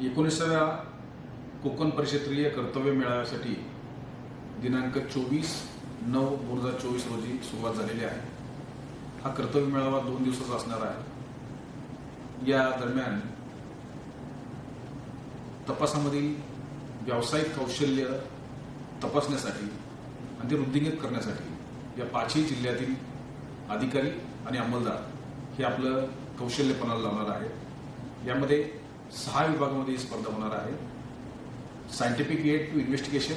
एकोणीसाव्या कोकण परिक्षेत्रीय कर्तव्य मेळाव्यासाठी दिनांक चोवीस नऊ दोन हजार चोवीस रोजी सुरुवात झालेली आहे. हा कर्तव्य मेळावा दोन दिवसाचा असणार आहे. या दरम्यान तपासामधील व्यावसायिक कौशल्य तपासण्यासाठी आणि ते वृद्धिंगत करण्यासाठी या पाचही जिल्ह्यातील अधिकारी आणि अंमलदार हे आपलं कौशल्यपणाला लावणार आहे यामध्ये सहा विभागामध्ये ही स्पर्धा होणार आहे. Scientific aid to investigation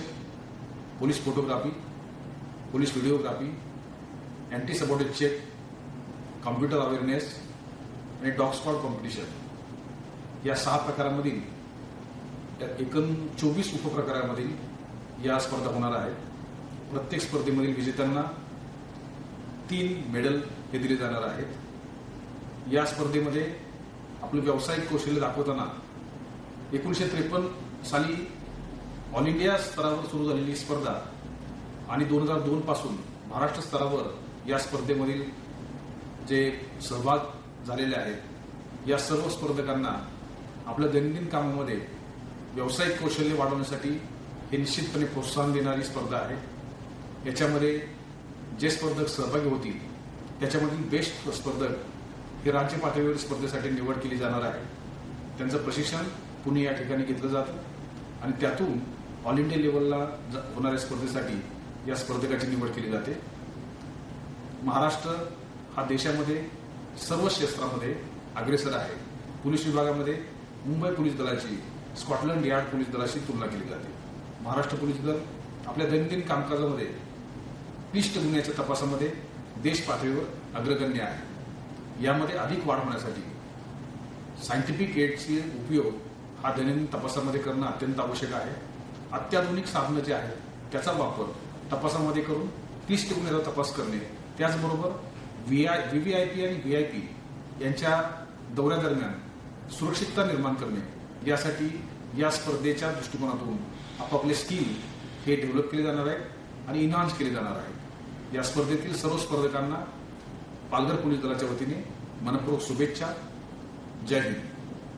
police photography police videography anti subordinate check computer awareness आणि डॉग स्क्वॉड कॉम्पिटिशन या सहा प्रकारामधील त्या एकूण चोवीस उपप्रकारामधील या स्पर्धा होणार आहेत. प्रत्येक स्पर्धेमधील विजेत्यांना तीन मेडल हे दिले जाणार आहेत. या स्पर्धेमध्ये आपलं व्यावसायिक कौशल्य दाखवताना एकोणीसशे त्रेपन्न साली ऑल इंडिया स्तरावर सुरू झालेली स्पर्धा आणि दोन हजार दोन पासून महाराष्ट्र स्तरावर या स्पर्धेमधील जे सहभाग झालेले आहेत या सर्व स्पर्धकांना आपल्या दैनंदिन कामामध्ये व्यावसायिक कौशल्य वाढवण्यासाठी हे निश्चितपणे प्रोत्साहन देणारी स्पर्धा आहे. याच्यामध्ये जे स्पर्धक सहभागी होतील त्याच्यामधील बेस्ट स्पर्धक हे राज्य पातळीवर स्पर्धेसाठी निवड केली जाणार आहे. त्यांचं प्रशिक्षण पुणे या ठिकाणी घेतलं जातं. आणि त्यातून ऑल इंडिया लेवलला होणाऱ्या स्पर्धेसाठी या स्पर्धकाची निवड केली जाते. महाराष्ट्र हा देशामध्ये सर्व क्षेत्रामध्ये अग्रेसर आहे. पोलीस विभागामध्ये मुंबई पोलीस दलाची स्कॉटलंड यार्ड पोलीस दलाशी तुलना केली जाते. महाराष्ट्र पोलीस दल आपल्या दैनंदिन कामकाजामध्ये क्लिष्ट गुन्ह्याच्या तपासामध्ये देश पातळीवर अग्रगण्य आहे. यामध्ये अधिक वाढ होण्यासाठी सायंटिफिक एडचे उपयोग हा दैनंदिन तपासामध्ये करणं अत्यंत आवश्यक आहे. अत्याधुनिक साधनं जे आहेत त्याचा वापर तपासामध्ये करून क्लिष्ट गुन्ह्याचा तपास करणे त्याचबरोबर V I V V I P आणि व्ही आय पी यांच्या दौऱ्यादरम्यान सुरक्षितता निर्माण करणे यासाठी या स्पर्धेच्या दृष्टिकोनातून आपापले स्किल हे डेव्हलप केले जाणार आहे आणि इन्हान्स केले जाणार आहे या स्पर्धेतील सर्व स्पर्धकांना पालघर पोलीस दलाच्या वतीने मनपूर्वक शुभेच्छा. जय हिंद.